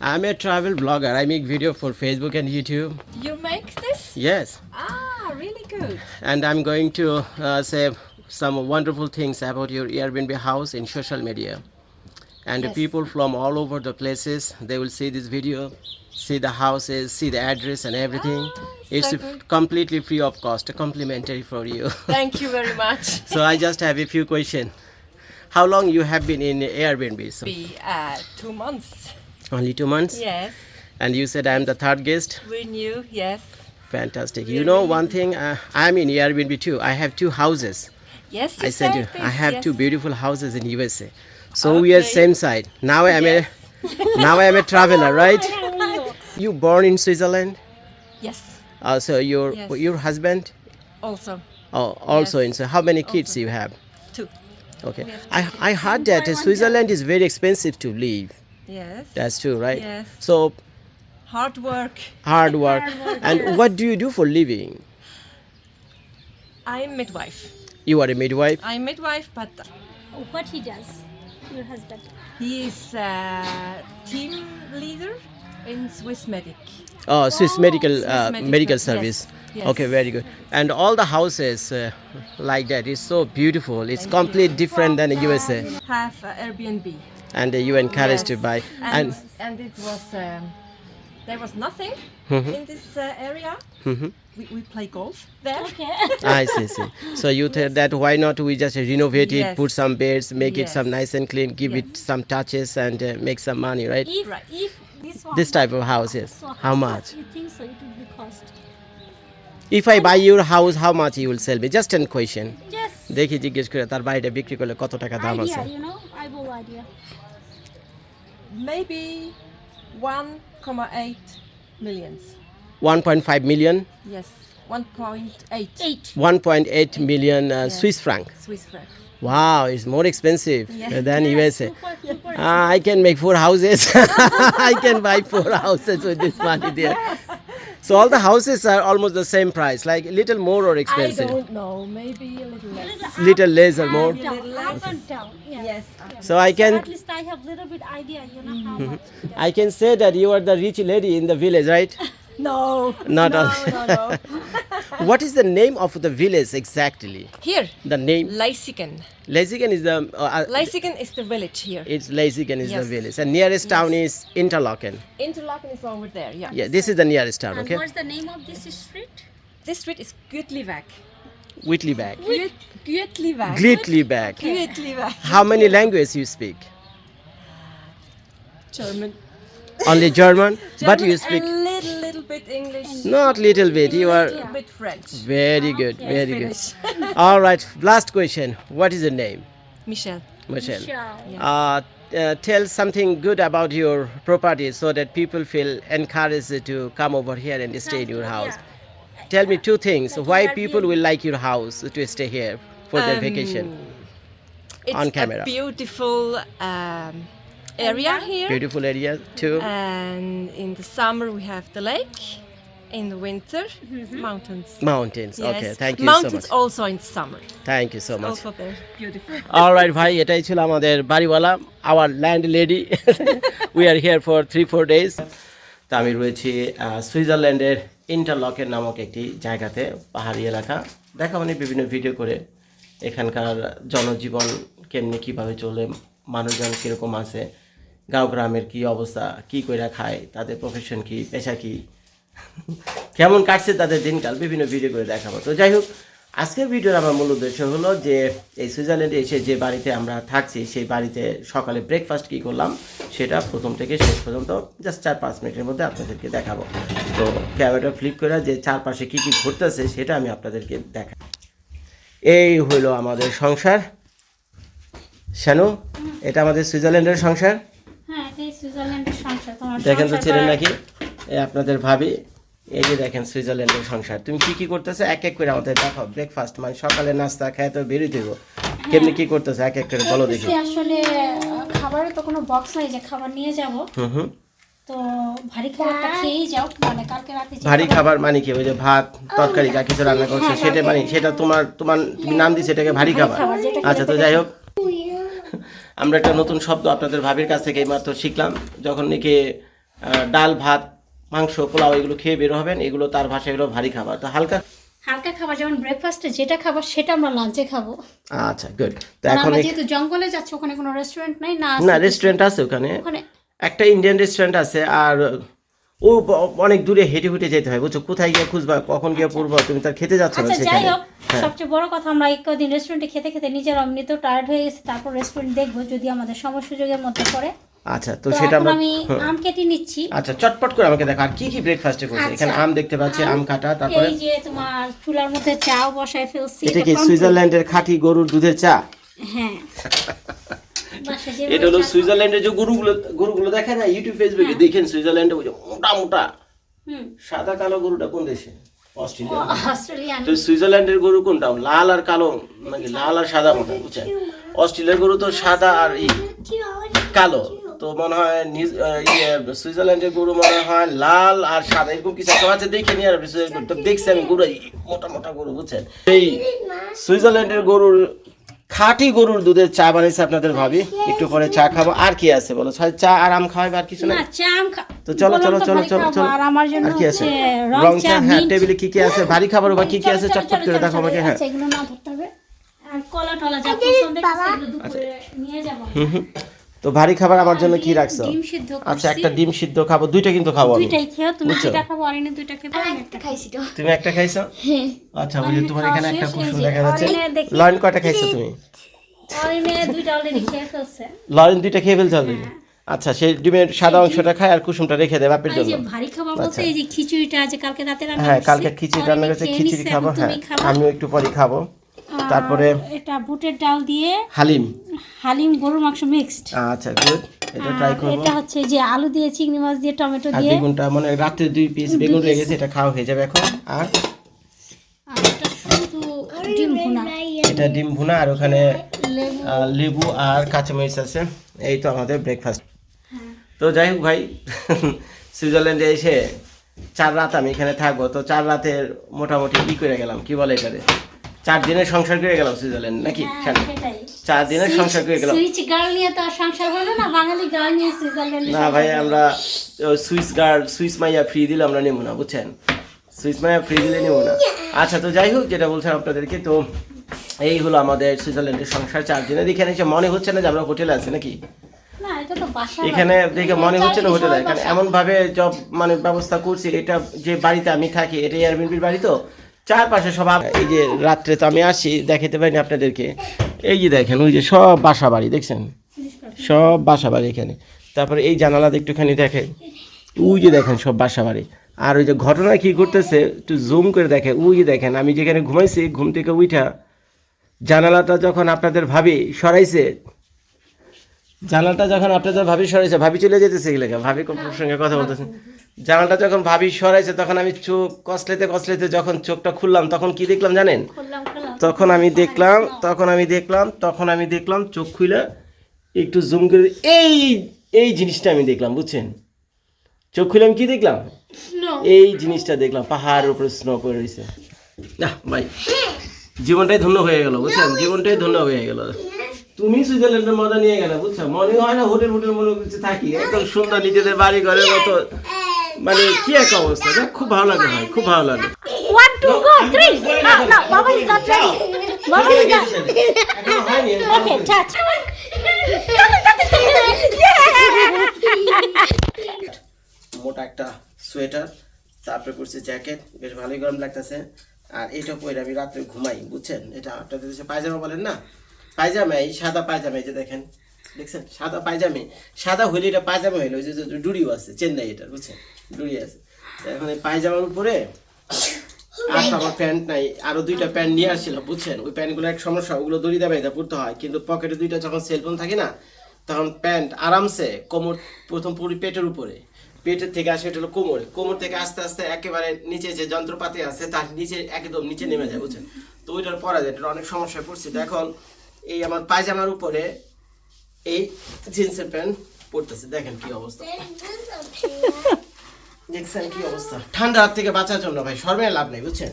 I'm a travel blogger. I make video for Facebook and YouTube. You make this? Yes, Ah, really good. and I'm going to uh, say some wonderful things about your Airbnb house in social media. And Yes. people from all over the places, they will see this video, see the houses, see the address and everything. Ah, it's so completely free of cost, complimentary for you. Thank you very much. so I just have a few questions. How long you have been in Airbnb? So Be uh, two months. Only two months. Yes. And you said I'm the third guest. We knew. Yes. Fantastic. You know one thing, uh, I'm in Airbnb too. I have two houses. Yes. You I said you, this, I have yes. two beautiful houses in USA. So we are Okay. same side. Now I am a now I am a traveler, right? You born in Switzerland? Yes. Uh, so your Yes. your husband? Also Oh, also in. So how many kids you have? two. Okay. I I heard that uh, Switzerland is very expensive to live. Yes. That's true, right? Yes. So Hard work. hard work. And what do you do for living? I'm midwife. You are a midwife. I'm midwife, but What he does, your husband. he is uh, team leader in Swiss Medic. Oh, Swiss medical Swiss uh, medical, medical service. yes. Okay, very good. And all the houses uh, like that is so beautiful. It's completely complete you. different than the USA. Have uh, Airbnb And uh, you encouraged to Yes. buy. And And and it was um, there was nothing Mhm. in this uh, area. Mhm. We, we play golf there. Okay. I see, see. So you said that why not we just renovate it, Yes. put some beds, make it Yes. some nice and clean, give it Yes. some touches, and uh, make some money, right? if Right. if this one This type of house, yes. so How much? you think so it would be cost? If I buy your house, how much you will sell me? Just an question. Just দেখি জিজ্ঞেস করে তার বাড়িটা বিক্রি করলে কত টাকা দাম আছে idea, you know, I have no idea. Maybe 1.8 millions. 1.5 million Yes, 1.8 Eight. 1.8 million uh, Yeah. Swiss franc Swiss franc. Wow, it's more expensive Yeah. than USA. Super, super. Ah, I can make four houses. I can buy four houses with this money there. So all the houses are almost the same price, like a little more or expensive. I don't know. Maybe a little less. Little less or more. Down, Little up and down. Yes. Yes. So I can At least I have little bit idea, you know how Mm-hmm. much. I can say that you are the rich lady in the village, right? No. Not no, all. no, no. What is the name of the village exactly? Here, The name Lysiken. Lezigen is the uh, uh, Lysiken is the village here. it's Lezigen is the village, and nearest town is Interlaken. Interlaken is over there. Yeah. Yeah, this is the nearest town. And Okay, what's the name of this street? This street is Gütlivag. Whitleyback. Güt- Gütlivag. Glitleyback. How many languages you speak? German. Only German, but you speak a little, little bit English. not little bit. You a are little bit French. very good, very good. Finnish. All right, last question. What is your name, Michelle. Michelle? Michelle. Uh, uh, tell something good about your property so that people feel encouraged to come over here and stay in your house. Tell me two things. Why people will like your house to stay here for their Um, vacation? It's On camera. a beautiful um, area here. Beautiful area too. And in the summer we have the lake. In the winter, mountains. Mountains. Yes. Okay, thank you mountains so much. also in summer. Thank you so much. Also there. Beautiful. All right ভাই এটাই ছিল আমাদের বাড়িওয়ালা our landlady we are here for three four days তা আমি রয়েছি সুইজারল্যান্ডের ইন্টারলকের নামক একটি জায়গাতে পাহাড়ি এলাকা দেখা মানে বিভিন্ন ভিডিও করে এখানকার জনজীবন কেমনি কীভাবে চলে মানুষজন কীরকম আছে গাঁও গ্রামের কী অবস্থা, কি কইরা খায়, তাদের প্রফেশন কি, পেশা কি? কেমন কাটছে তাদের দিনকাল, বিভিন্ন ভিডিও করে দেখাবো। তো যাই হোক, আজকের ভিডিওর আমার মূল উদ্দেশ্য হলো যে, এই সুইজারল্যান্ডে এসে যে বাড়িতে আমরা থাকছি, সেই বাড়িতে সকালে ব্রেকফাস্ট কী করলাম, সেটা প্রথম থেকে শেষ পর্যন্ত জাস্ট চার পাঁচ মিনিটের মধ্যে আপনাদেরকে দেখাবো। তো ক্যামেরাটা ফ্লিপ করে যে চারপাশে কী কী ঘটতেছে, সেটা আমি আপনাদেরকে দেখা এই হইল আমাদের সংসার। শানু এটা আমাদের সুইজারল্যান্ডের সংসার হ্যাঁ এটাই সুইজারল্যান্ডের সংসার তোমার দেখেন তো ছিলেন নাকি? এই আপনাদের ভাবি এই যে দেখেন সুইজারল্যান্ডের সংসার। তুমি কি কি করতেছো? এক এক করে আমাদের দেখো ব্রেকফাস্ট মানে সকালে নাস্তা খেয়ে তো বেরিয়ে দেবো কেমনি কি করতেছো? এক এক করে বলো দেখি। আসলে খাবারের তো কোনো বক্স নাই যে খাবার নিয়ে যাব। হুম হুম। তো ভারী খাবারটা খেয়েই যাও মানে কালকে রাতে ভারী খাবার মানে কি? ওই যে ভাত তরকারি যা কিছু রান্না করছ সেটা মানে সেটা তোমার তোমার তুমি নাম দিচ্ছে এটাকে ভারী খাবার। আচ্ছা তো যাই হোক। আমরা একটা নতুন শব্দ আপনাদের ভাবির কাছ থেকে এইমাত্র শিখলাম। যখন নাকি ডাল ভাত মাংস পোলাও এগুলো খেয়ে বের হবেন। এগুলো তার ভাষায় হলো ভারী খাবার। তো হালকা হালকা খাবার যেমন ব্রেকফাস্টে যেটা খাবার সেটা আমরা লাঞ্চে খাব। আচ্ছা গুড তো এখন যেহেতু জঙ্গলে যাচ্ছে ওখানে কোনো রেস্টুরেন্ট নাই না না রেস্টুরেন্ট আছে ওখানে। ওখানে একটা ইন্ডিয়ান রেস্টুরেন্ট আছে আর ও অনেক দূরে হেঁটে হেঁটে যেতে হয় বুঝছ? কোথায় গিয়ে খুঁজবা কখন গিয়ে পড়বা তুমি তার খেতে যাচ্ছ না আচ্ছা যাই সেখানে হোক সবচেয়ে বড় কথা আমরা এক কদিন রেস্টুরেন্টে খেতে খেতে নিজের এমনিতেও টায়ার্ড হয়ে গেছি তারপর রেস্টুরেন্ট দেখব যদি আমাদের সময় সুযোগের মধ্যে পড়ে। আচ্ছা তো সেটা আমরা আমি হ্যাঁ। আম কেটে নিচ্ছি। আচ্ছা চটপট করে আমাকে দেখো আর কি কি ব্রেকফাস্টে করছে? আচ্ছা। এখানে আম দেখতে পাচ্ছি আম কাটা তারপরে? এই যে তোমার চুলার মধ্যে চাও বসায় ফেলছি এটা কি সুইজারল্যান্ডের খাঁটি গরুর দুধের চা? হ্যাঁ। এটা হলো সুইজারল্যান্ডের যে গরুগুলো গরুগুলো দেখা যায় ইউটিউব ফেসবুকে দেখেন সুইজারল্যান্ডে ওই যে মোটা মোটা। সাদা কালো গরুটা কোন দেশে? অস্ট্রেলিয়া। তো সুইজারল্যান্ডের গরু কোনটা? লাল আর কালো নাকি লাল আর সাদা মোটা বুঝছেন? অস্ট্রেলিয়ার গরু তো সাদা আর ই কালো। তো মনে হয় নিজ- ইয়ে, সুইজারল্যান্ডের গরু মনে হয় লাল আর সাদা এরকম কিছু একটা আছে দেখে নিয়ে আর তো দেখছি আমি গরু এই মোটা মোটা গরু বুঝছেন? এই সুইজারল্যান্ডের গরুর খাঁটি গরুর দুধের চা বানিয়েছে আপনাদের ভাবি। একটু পরে চা খাব। আর কি আছে বলো? চা আর আম খাওয়াবে আর কিছু না না চা আম খা- তো চলো চলো চলো চলো চলো। আর কি আছে? রং চা হ্যাঁ টেবিলে কি কি আছে? ভারী খাবার বা কি কি আছে? চটপট করে দেখো আমাকে হ্যাঁ। আচ্ছা, এগুলো না ধরতে হবে। আর কলা টলা যা পছন্দ আচ্ছা। দুপুরে নিয়ে যাব। তো ভারী খাবার আমার জন্য কি রাখছো? ডিম সিদ্ধ আচ্ছা একটা ডিম সিদ্ধ খাব দুইটা কিন্তু খাব আমি দুইটাই খেও তুমি বুঝছ? দুইটা খাব আর এনে দুইটা খেবো আমি একটা খাইছি তো। তুমি একটা খাইছো? আচ্ছা বুঝলি তোমার এখানে একটা কুসুম দেখা যাচ্ছে। লয়ন কয়টা খাইছো তুমি? আর এনে দুইটা অলরেডি খেয়ে ফেলছে। লয়ন দুইটা খেয়ে ফেলছো অলরেডি আচ্ছা সেই ডিমের সাদা অংশটা খায় আর কুসুমটা রেখে দেয় বাপের জন্য। ভারী খাবার বলতে এই যে খিচুড়িটা আছে কালকে রাতে রান্না আচ্ছা। হ্যাঁ কালকে খিচুড়ি রান্না করেছে খিচুড়ি খাব হ্যাঁ। আমিও একটু পরে খাব। তারপরে এটা বুটের ডাল দিয়ে হালিম। হালিম গরুর মাংস মিক্সড আচ্ছা গুড এটা ট্রাই করব। এটা হচ্ছে যে আলু দিয়ে চিংড়ি মাছ দিয়ে টমেটো দিয়ে। বেগুনটা মানে রাত্রে দুই পিস বেগুন রয়ে গেছে এটা খাওয়া হয়ে যাবে এখন। আর এটা ডিম ভুনা। এটা ডিম ভুনা আর ওখানে লেবু আর কাঁচামরিচ আছে। এই তো আমাদের ব্রেকফাস্ট তো যাই হোক ভাই সুইজারল্যান্ডে এসে চার রাত আমি এখানে থাকব। তো চার রাতের মোটামুটি কি করে গেলাম। কি বলে এটারে? চার দিনের সংসার করে গেলাম সুইজারল্যান্ড নাকি? হ্যাঁ? সেটাই চার দিনের সংসার করে গেলাম। সুইচ গার্ল নিয়ে তো সংসার হলো না বাঙালি গার্ল নিয়ে সুইজারল্যান্ডে না ভাই আমরা সুইস গার্ড সুইস মাইয়া ফ্রি দিলে আমরা নেব না বুঝছেন? সুইস মাইয়া ফ্রি দিলে নেব না। আচ্ছা তো যাই হোক যেটা বলছেন আপনাদেরকে তো এই হলো আমাদের সুইজারল্যান্ডের সংসার। চার দিনের এখানে এসে মনে হচ্ছে না যে আমরা হোটেলে আছি নাকি? এখানে দেখে মনে হচ্ছে না হোটেলে এখানে এমন ভাবে জব মানে ব্যবস্থা করছি এটা যে বাড়িতে আমি থাকি এটা এয়ারবিনবির বাড়ি তো? চারপাশে সব এই যে রাত্রে তো আমি আসি দেখাতে পারিনি আপনাদেরকে। এই যে দেখেন, ওই যে সব বাসা বাড়ি, দেখছেন? সব বাসা বাড়ি এখানে। তারপরে এই জানালাতে একটুখানি দেখেন। ওই যে দেখেন, সব বাসা বাড়ি। আর ওই যে ঘটনা কি করতেছে একটু জুম করে দেখে ওই যে দেখেন, আমি যেখানে ঘুমাইছি, ঘুম থেকে উঠা জানালাটা যখন আপনাদের ভাবি সরাইছে জানালাটা যখন আপনাদের ভাবি সরাইছে ভাবি চলে যেতেছে এগুলোকে ভাবি সঙ্গে কথা বলতেছে। জানালাটা যখন ভাবি সরাইছে তখন আমি চোখ কসলেতে কসলেতে যখন চোখটা খুললাম তখন কি দেখলাম জানেন? তখন আমি দেখলাম তখন আমি দেখলাম তখন আমি দেখলাম চোখ খুলে একটু জুম করে এই এই জিনিসটা আমি দেখলাম বুঝছেন? চোখ খুলে আমি কি দেখলাম? এই জিনিসটা দেখলাম পাহাড়ের উপরে স্নো করে রয়েছে না ভাই জীবনটাই ধন্য হয়ে গেল বুঝছেন? জীবনটাই ধন্য হয়ে গেল। তুমি সুইজারল্যান্ডের মজা নিয়ে গেলে বুঝছ? মনে হয় না হোটেল হোটেল মনে হচ্ছে থাকি। একদম সুন্দর নিজেদের বাড়ি ঘরের মতো। মানে কি এক অবস্থা দেখ খুব ভালো লাগে ভাই খুব ভালো লাগে। ওয়ান টু গো থ্রি না না বাবা ইজ নট রেডি বাবা ইজ নট এখনও হয়নি, ওকে টাচ মোটা একটা সোয়েটার তারপরে পরছি জ্যাকেট বেশ ভালোই গরম লাগতেছে। আর এটা পরে আমি রাত্রে ঘুমাই বুঝছেন? এটা আপনাদের দেশে পায়জামা বলেন না? পায়জামা, এই সাদা পায়জামা যে দেখেন, দেখছেন? সাদা পায়জামে, সাদা হইলে এটা পায়জামা হইল যে ডুরিও আছে, চেন্নাই এটা, বুঝছেন? ডুরি আছে। এখন এই পায়জামার উপরে আর আমার প্যান্ট নাই, আরও দুইটা প্যান্ট নিয়ে আসছিলাম, বুঝছেন? ওই প্যান্টগুলো এক সমস্যা, ওগুলো দড়ি দেবে এটা পড়তে হয়, কিন্তু পকেটে দুইটা যখন সেলফোন থাকে না, তখন প্যান্ট আরামসে কোমর, প্রথম পুরি পেটের উপরে। পেটের থেকে আসে, এটা হলো কোমরে। কোমর থেকে আস্তে আস্তে একেবারে নিচে যে যন্ত্রপাতি আছে, তার নিচে একদম নিচে নেমে যায়, বুঝছেন? তো ওইটার পরা যায় এটা অনেক সমস্যায় পড়ছে। এখন এই আমার পায়জামার উপরে এই জিন্সের প্যান্ট পরতেছে। দেখেন কি অবস্থা। দেখছেন কি অবস্থা। ঠান্ডা হাত থেকে বাঁচার জন্য ভাই সর্বে লাভ নেই বুঝছেন?